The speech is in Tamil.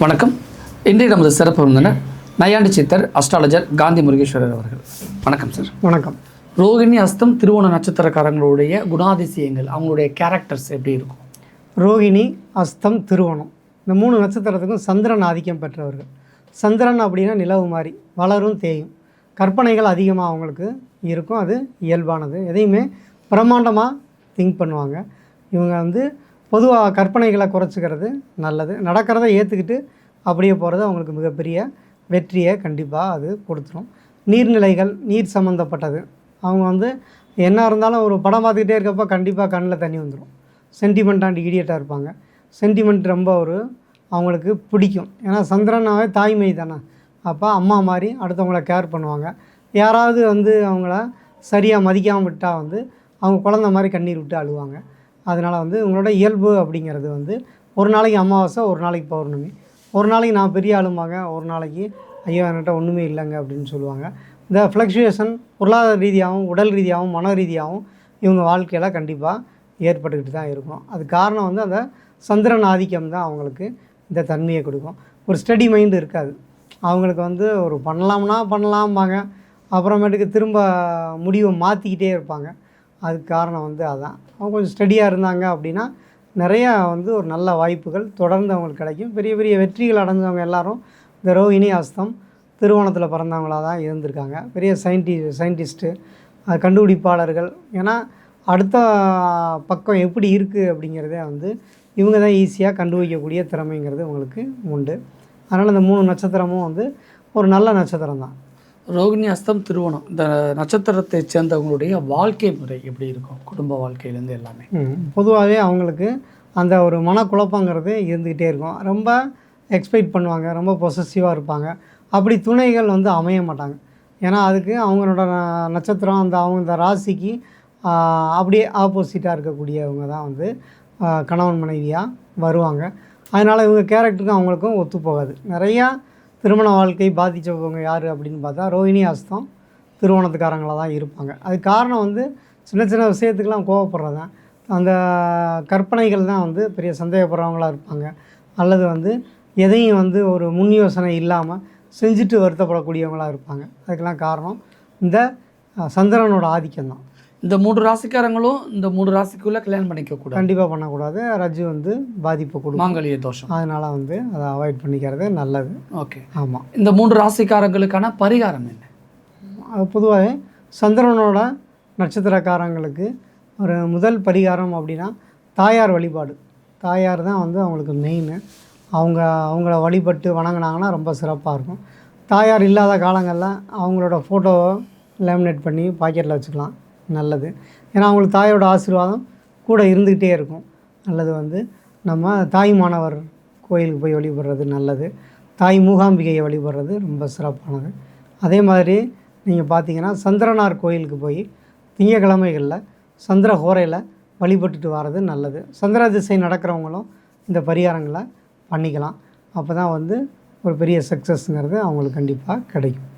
வணக்கம். இன்றைய நமது சிறப்பு விருந்தினர் நையாண்டி சித்தர் அஸ்ட்ராலஜர் காந்தி முருகேஸ்வரர் அவர்கள். வணக்கம் சார் வணக்கம். ரோகிணி அஸ்தம் திருவோண நட்சத்திரக்காரங்களுடைய குணாதிசயங்கள் அவங்களுடைய கேரக்டர்ஸ் எப்படி இருக்கும்? ரோகிணி அஸ்தம் திருவோணம். இந்த மூணு நட்சத்திரத்துக்கும் சந்திரன் ஆதிக்கம் பெற்றவர்கள். சந்திரன் அப்படின்னா நிலவு மாதிரி வளரும் தேயும். கற்பனைகள் அதிகமாக அவங்களுக்கு இருக்கும். அது இயல்பானது. எதையுமே பிரம்மாண்டமாக திங்க் பண்ணுவாங்க. இவங்க வந்து பொதுவாக கற்பனைகளை குறைச்சிக்கிறது நல்லது. நடக்கிறத ஏற்றுக்கிட்டு அப்படியே போகிறது அவங்களுக்கு மிகப்பெரிய வெற்றியை கண்டிப்பாக அது கொடுத்துரும். நீர்நிலைகள் நீர் சம்மந்தப்பட்டது அவங்க வந்து என்ன இருந்தாலும் ஒரு படம் பார்த்துக்கிட்டே இருக்கப்போ கண்டிப்பாக கண்ணில் தண்ணி வந்துடும் சென்டிமெண்ட் அண்ட் இடியட்டாக இருப்பாங்க. சென்டிமெண்ட் ரொம்ப ஒரு அவங்களுக்கு பிடிக்கும். ஏன்னா சந்திரனாவே தாய்மை தானே. அப்போ அம்மா மாதிரி அடுத்தவங்கள கேர் பண்ணுவாங்க. யாராவது வந்து அவங்கள சரியாக மதிக்காமல் விட்டால் வந்து அவங்க குழந்த மாதிரி கண்ணீர் விட்டு அழுவாங்க. அதனால் வந்து உங்களோட இயல்பு அப்படிங்கிறது வந்து ஒரு நாளைக்கு அமாவாசை ஒரு நாளைக்கு பௌர்ணமி. ஒரு நாளைக்கு நான் பெரிய ஆளுமாங்க ஒரு நாளைக்கு ஐயோ என்கிட்ட ஒன்றுமே இல்லைங்க அப்படின்னு சொல்லுவாங்க. இந்த ஃப்ளக்ஷுவேஷன் பொருளாதார ரீதியாகவும் உடல் ரீதியாகவும் மன ரீதியாகவும் இவங்க வாழ்க்கையில் கண்டிப்பாக ஏற்பட்டுக்கிட்டு தான் இருக்கும். அது காரணம் வந்து அந்த சந்திரன் ஆதிக்கம் தான் அவங்களுக்கு இந்த தன்மையை கொடுக்கும். ஒரு ஸ்டடி மைண்டு இருக்காது. அவங்களுக்கு வந்து ஒரு பண்ணலாம்னா பண்ணலாம்பாங்க. அப்புறமேட்டுக்கு திரும்ப முடிவை மாற்றிக்கிட்டே இருப்பாங்க. அதுக்கு காரணம் வந்து அதுதான் அவங்க கொஞ்சம் ஸ்டடியாக இருந்தாங்க அப்படின்னா நிறையா வந்து ஒரு நல்ல வாய்ப்புகள் தொடர்ந்து அவங்களுக்கு கிடைக்கும். பெரிய பெரிய வெற்றிகள் அடைஞ்சவங்க எல்லாரும் இந்த ரோஹிணி அஸ்தம் திருவோணத்தில் பிறந்தவங்களாக தான் இருந்திருக்காங்க. பெரிய சயின்டி சயின்டிஸ்ட்டு அது கண்டுபிடிப்பாளர்கள். ஏன்னா அடுத்த பக்கம் எப்படி இருக்குது அப்படிங்கிறதே வந்து இவங்க தான் ஈஸியாக கண்டுபிடிக்கக்கூடிய திறமைங்கிறது உங்களுக்கு உண்டு. அதனால் இந்த மூணு நட்சத்திரமும் வந்து ஒரு நல்ல நட்சத்திரம் தான். ரோகிணி அஸ்தம் திருவோணம். இந்த நட்சத்திரத்தை சேர்ந்தவங்களுடைய வாழ்க்கை முறை எப்படி இருக்கும்? குடும்ப வாழ்க்கையிலேருந்து எல்லாமே. பொதுவாகவே அவங்களுக்கு அந்த ஒரு மனக்குழப்பங்கிறது இருந்துக்கிட்டே இருக்கும். ரொம்ப எக்ஸ்பெக்ட் பண்ணுவாங்க. ரொம்ப பொசசிவாக இருப்பாங்க. அப்படி துணைகள் வந்து அமைய மாட்டாங்க. ஏன்னா அதுக்கு அவங்களோட நட்சத்திரம் அந்த அவங்க இந்த ராசிக்கு அப்படியே ஆப்போசிட்டாக இருக்கக்கூடியவங்க தான் வந்து கணவன் மனைவியாக வருவாங்க. அதனால் இவங்க கேரக்டருக்கும் அவங்களுக்கும் ஒத்து போகாது நிறையா திருமண வாழ்க்கை பாதித்தவங்க யார் அப்படின்னு பார்த்தா ரோஹிணி அஸ்தம் திருவோணத்துக்காரங்களாக தான் இருப்பாங்க. அது காரணம் வந்து சின்ன சின்ன விஷயத்துக்கெலாம் கோவப்படுறது? தான் அந்த கற்பனைகள் தான் வந்து பெரிய சந்தேகப்படுறவங்களாக இருப்பாங்க. அல்லது வந்து எதையும் வந்து ஒரு முன் யோசனை இல்லாமல் செஞ்சுட்டு வருத்தப்படக்கூடியவங்களாக இருப்பாங்க. அதுக்கெல்லாம் காரணம் இந்த சந்திரனோட ஆதிக்கம் தான். இந்த மூன்று ராசிக்காரங்களும் இந்த மூணு ராசிக்குள்ளே கல்யாணம் பண்ணிக்க கூடாது. கண்டிப்பாக பண்ணக்கூடாது. ரஜ்ஜு வந்து பாதிப்பை கொடுக்கும். மாங்கல்ய தோஷம். அதனால் வந்து அதை அவாய்ட் பண்ணிக்கிறது நல்லது. ஓகே. ஆமாம் இந்த மூன்று ராசிக்காரங்களுக்கான பரிகாரம் என்ன? பொதுவாகவே சந்திரனோட நட்சத்திரக்காரங்களுக்கு ஒரு முதல் பரிகாரம் அப்படின்னா தாயார் வழிபாடு. தாயார் தான் வந்து அவங்களுக்கு மெயின் அவங்க அவங்கள வழிபட்டு வணங்குனாங்கன்னா ரொம்ப சிறப்பாக இருக்கும். தாயார் இல்லாத காலங்களில் அவங்களோட ஃபோட்டோவை லேமினேட் பண்ணி பாக்கெட்டில் வச்சுக்கலாம். நல்லது. ஏன்னா அவங்களுக்கு தாயோட ஆசீர்வாதம் கூட இருந்துக்கிட்டே இருக்கும். நல்லது வந்து நம்ம தாய் மாணவர் கோயிலுக்கு போய் வழிபடுறது நல்லது. தாய் மூகாம்பிகையை வழிபடுறது ரொம்ப சிறப்பானது. அதே மாதிரி நீங்கள் பார்த்தீங்கன்னா சந்திரனார் கோயிலுக்கு போய் திங்கக்கிழமைகளில் சந்திர ஹோரையில் வழிபட்டுட்டு வர்றது நல்லது. சந்திர திசை நடக்கிறவங்களும் இந்த பரிகாரங்களை பண்ணிக்கலாம். அப்போ தான் வந்து ஒரு பெரிய சக்ஸஸ்ங்கிறது அவங்களுக்கு கண்டிப்பாக கிடைக்கும்.